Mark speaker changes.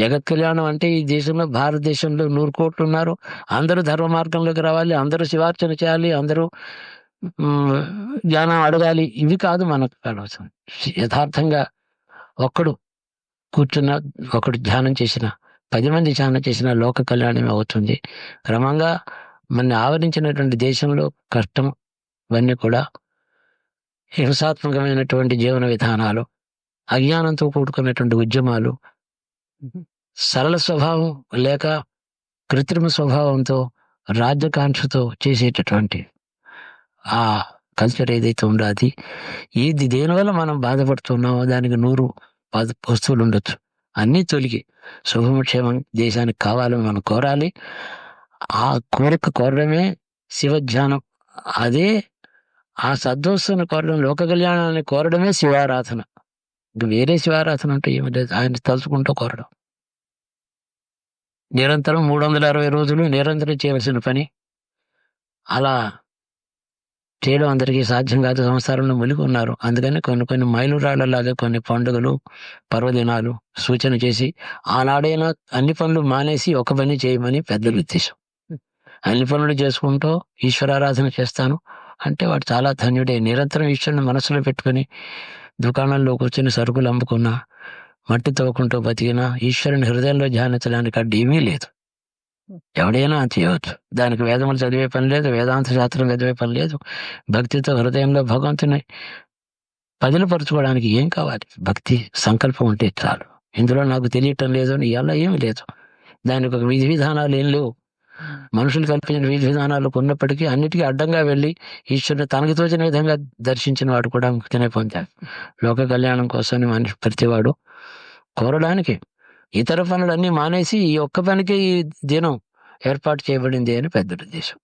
Speaker 1: జగత్ కళ్యాణం అంటే ఈ దేశంలో భారతదేశంలో నూరు కోట్లు ఉన్నారు. అందరూ ధర్మ మార్గంలోకి రావాలి అందరూ శివార్చన చేయాలి అందరూ జ్ఞానం అడగాలి. ఇవి కాదు మనకు కావాల్సిన. యథార్థంగా ఒక్కడు కూర్చున్న ఒకడు ధ్యానం చేసిన పది మంది ధ్యానం చేసిన లోక కళ్యాణమే అవుతుంది. క్రమంగా మన ఆవరించినటువంటి దేశంలో కష్టం ఇవన్నీ కూడా హింసాత్మకమైనటువంటి జీవన విధానాలు అజ్ఞానంతో కూడుకున్నటువంటి ఉద్యమాలు సరళ స్వభావం లేక కృత్రిమ స్వభావంతో రాజ్యకాంక్షతో చేసేటటువంటి ఆ కల్చర్ ఏదైతే ఉందో అది ఇది దేనివల్ల మనం బాధపడుతున్నామో దానికి నూరు బాధ వస్తువులు ఉండొచ్చు. అన్నీ తొలిగి శుభమక్షేమం దేశానికి కావాలని మనం కోరాలి. ఆ కోరిక కోరడమే శివధ్యానం. అదే ఆ సద్వస్తుని కోరడం లోక కళ్యాణాన్ని కోరడమే శివారాధన. ఇంక వేరే శివారాధన అంటే ఏమి లేదు. ఆయన తలుచుకుంటూ కోరడం. నిరంతరం మూడు వందల అరవై రోజులు నిరంతరం చేయవలసిన పని. అలా చేయడం అందరికీ సాధ్యం కాదు. సంసారంలో మునిగి ఉన్నారు. అందుకని కొన్ని కొన్ని మైలురాళ్ళలాగా కొన్ని పండుగలు పర్వదినాలు సూచన చేసి ఆనాడైనా అన్ని పనులు మానేసి ఒక పని చేయమని పెద్దల ఉద్దేశం. అన్ని పనులు చేసుకుంటూ ఈశ్వరారాధన చేస్తాను. అంటే వాడు చాలా ధన్యుడే. నిరంతరం ఈశ్వరుని మనసులో పెట్టుకుని దుకాణంలో కూర్చుని సరుకులు అమ్ముకున్నా మట్టి తవ్వుకుంటూ బతికినా ఈశ్వరుని హృదయంలో ధ్యానించడానికి అడ్డు ఏమీ లేదు. ఎవడైనా చేయవచ్చు. దానికి వేదములు చదివే పని లేదు వేదాంత శాస్త్రం చదివే పని లేదు. భక్తితో హృదయంలో భగవంతుని పదిలపరచుకోవడానికి ఏం కావాలి? భక్తి సంకల్పం ఉంటే చాలు. ఇందులో నాకు తెలియటం లేదు అని ఇలా ఏమీ లేదు. దానికి ఒక విధి విధానాలు ఏం లేవు. మనుషులు కల్పించిన విధి విధానాలు ఉన్నప్పటికీ అన్నిటికీ అడ్డంగా వెళ్ళి ఈశ్వరుని తనకు తోచిన విధంగా దర్శించిన వాడు కూడా ముక్తినే పొందాడు లోక కళ్యాణం కోసం మనిషి ప్రతివాడు కోరడానికి ఇతర పనులన్నీ మానేసి ఈ ఒక్క పనికి ఈ దినం ఏర్పాటు చేయబడింది అని పెద్ద ఉద్దేశం.